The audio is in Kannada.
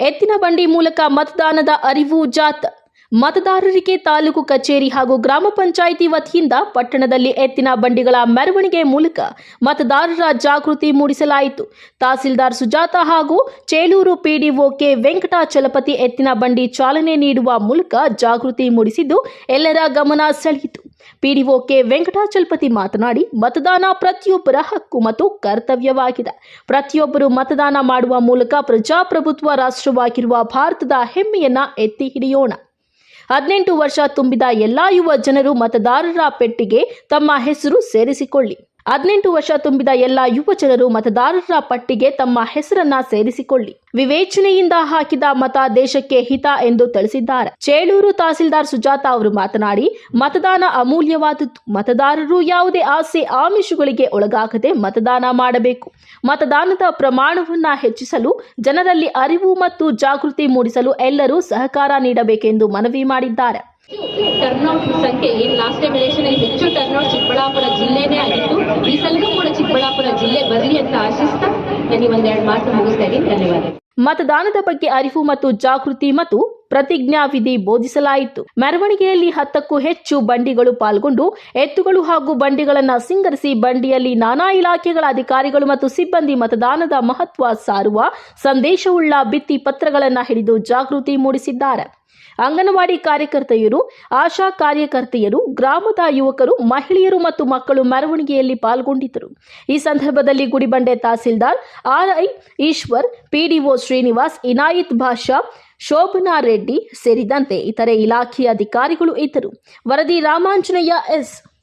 ಎತ್ತಿನ ಬಂಡಿ ಮೂಲಕ ಮತದಾನದ ಅರಿವು ಜಾತ್. ಮತದಾರರಿಗೆ ತಾಲೂಕು ಕಚೇರಿ ಹಾಗೂ ಗ್ರಾಮ ಪಂಚಾಯಿತಿ ವತಿಯಿಂದ ಪಟ್ಟಣದಲ್ಲಿ ಎತ್ತಿನ ಬಂಡಿಗಳ ಮೆರವಣಿಗೆ ಮೂಲಕ ಮತದಾರರ ಜಾಗೃತಿ ಮೂಡಿಸಲಾಯಿತು. ತಹಸೀಲ್ದಾರ್ ಸುಜಾತ ಹಾಗೂ ಚೇಳೂರು ಪಿಡಿಒ ಕೆ ವೆಂಕಟಾಚಲಪತಿ ಎತ್ತಿನ ಬಂಡಿ ಚಾಲನೆ ನೀಡುವ ಮೂಲಕ ಜಾಗೃತಿ ಮೂಡಿಸಿದ್ದು, ಎಲ್ಲರ ಗಮನ ಸೆಳೆಯಿತು. ಪಿಡಿಒ ಕೆ ವೆಂಕಟಾಚಲಪತಿ ಮಾತನಾಡಿ, ಮತದಾನ ಪ್ರತಿಯೊಬ್ಬರ ಹಕ್ಕು ಮತ್ತು ಕರ್ತವ್ಯವಾಗಿದೆ. ಪ್ರತಿಯೊಬ್ಬರು ಮತದಾನ ಮಾಡುವ ಮೂಲಕ ಪ್ರಜಾಪ್ರಭುತ್ವ ರಾಷ್ಟ್ರವಾಗಿರುವ ಭಾರತದ ಹೆಮ್ಮೆಯನ್ನ ಎತ್ತಿ ಹಿಡಿಯೋಣ. ಹದಿನೆಂಟು ವರ್ಷ ತುಂಬಿದ ಎಲ್ಲಾ ಯುವ ಜನರು ಮತದಾರರ ಪೆಟ್ಟಿಗೆ ತಮ್ಮ ಹೆಸರು ಸೇರಿಸಿಕೊಳ್ಳಿ. ಹದಿನೆಂಟು ವರ್ಷ ತುಂಬಿದ ಎಲ್ಲ ಯುವ ಜನರು ಮತದಾರರ ಪಟ್ಟಿಗೆ ತಮ್ಮ ಹೆಸರನ್ನ ಸೇರಿಸಿಕೊಳ್ಳಿ. ವಿವೇಚನೆಯಿಂದ ಹಾಕಿದ ಮತ ದೇಶಕ್ಕೆ ಹಿತ ಎಂದು ತಿಳಿಸಿದ್ದಾರೆ. ಚೇಳೂರು ತಹಸೀಲ್ದಾರ್ ಸುಜಾತ ಅವರು ಮಾತನಾಡಿ, ಮತದಾನ ಅಮೂಲ್ಯವಾದದ್ದು. ಮತದಾರರು ಯಾವುದೇ ಆಸೆ ಆಮಿಷಗಳಿಗೆ ಒಳಗಾಗದೆ ಮತದಾನ ಮಾಡಬೇಕು. ಮತದಾನದ ಪ್ರಮಾಣವನ್ನ ಹೆಚ್ಚಿಸಲು, ಜನರಲ್ಲಿ ಅರಿವು ಮತ್ತು ಜಾಗೃತಿ ಮೂಡಿಸಲು ಎಲ್ಲರೂ ಸಹಕಾರ ನೀಡಬೇಕೆಂದು ಮನವಿ ಮಾಡಿದ್ದಾರೆ. ಟರ್ನ್ಔಟ್ ಸಂಖ್ಯೆ. ಏನು ಲಾಸ್ಟ್ ಟೈಮ್ ಎಲೆಕ್ಷನ್ ಹೆಚ್ಚು ಟರ್ನ್ಔಟ್ ಚಿಕ್ಕಬಳ್ಳಾಪುರ ಆಶಿಸ್ತಾ ನಾನು ಒಂದೆರಡು ಮಾತು ಮುಗಿಸ್ತಾ ಇದ್ದೀನಿ. ಮತದಾನದ ಬಗ್ಗೆ ಅರಿವು ಮತ್ತು ಜಾಗೃತಿ ಮತ್ತು ಪ್ರತಿಜ್ಞಾ ವಿಧಿ ಬೋಧಿಸಲಾಯಿತು. ಮೆರವಣಿಗೆಯಲ್ಲಿ ಹತ್ತಕ್ಕೂ ಹೆಚ್ಚು ಬಂಡಿಗಳು ಪಾಲ್ಗೊಂಡು, ಎತ್ತುಗಳು ಹಾಗೂ ಬಂಡಿಗಳನ್ನು ಸಿಂಗರಿಸಿ ಬಂಡಿಯಲ್ಲಿ ನಾನಾ ಇಲಾಖೆಗಳ ಅಧಿಕಾರಿಗಳು ಮತ್ತು ಸಿಬ್ಬಂದಿ ಮತದಾನದ ಮಹತ್ವ ಸಾರುವ ಸಂದೇಶವುಳ್ಳ ಭಿತ್ತಿ ಪತ್ರಗಳನ್ನು ಹಿಡಿದು ಜಾಗೃತಿ ಮೂಡಿಸಿದ್ದಾರೆ. ಅಂಗನವಾಡಿ ಕಾರ್ಯಕರ್ತೆಯರು, ಆಶಾ ಕಾರ್ಯಕರ್ತೆಯರು, ಗ್ರಾಮದ ಯುವಕರು, ಮಹಿಳೆಯರು ಮತ್ತು ಮಕ್ಕಳು ಮೆರವಣಿಗೆಯಲ್ಲಿ ಪಾಲ್ಗೊಂಡಿದ್ದರು. ಈ ಸಂದರ್ಭದಲ್ಲಿ ಗುಡಿಬಂಡೆ ತಹಸೀಲ್ದಾರ್ ಆರ್ಐ ಈಶ್ವರ್, ಪಿಡಿಒ ಶ್ರೀನಿವಾಸ್, ಇನಾಯಿತ್ ಭಾಷಾ, ಶೋಭನಾ ರೆಡ್ಡಿ ಸೇರಿದಂತೆ ಇತರೆ ಇಲಾಖೆಯ ಅಧಿಕಾರಿಗಳು ಇದ್ದರು. ವರದಿ ರಾಮಾಂಜನೇಯ ಎಸ್.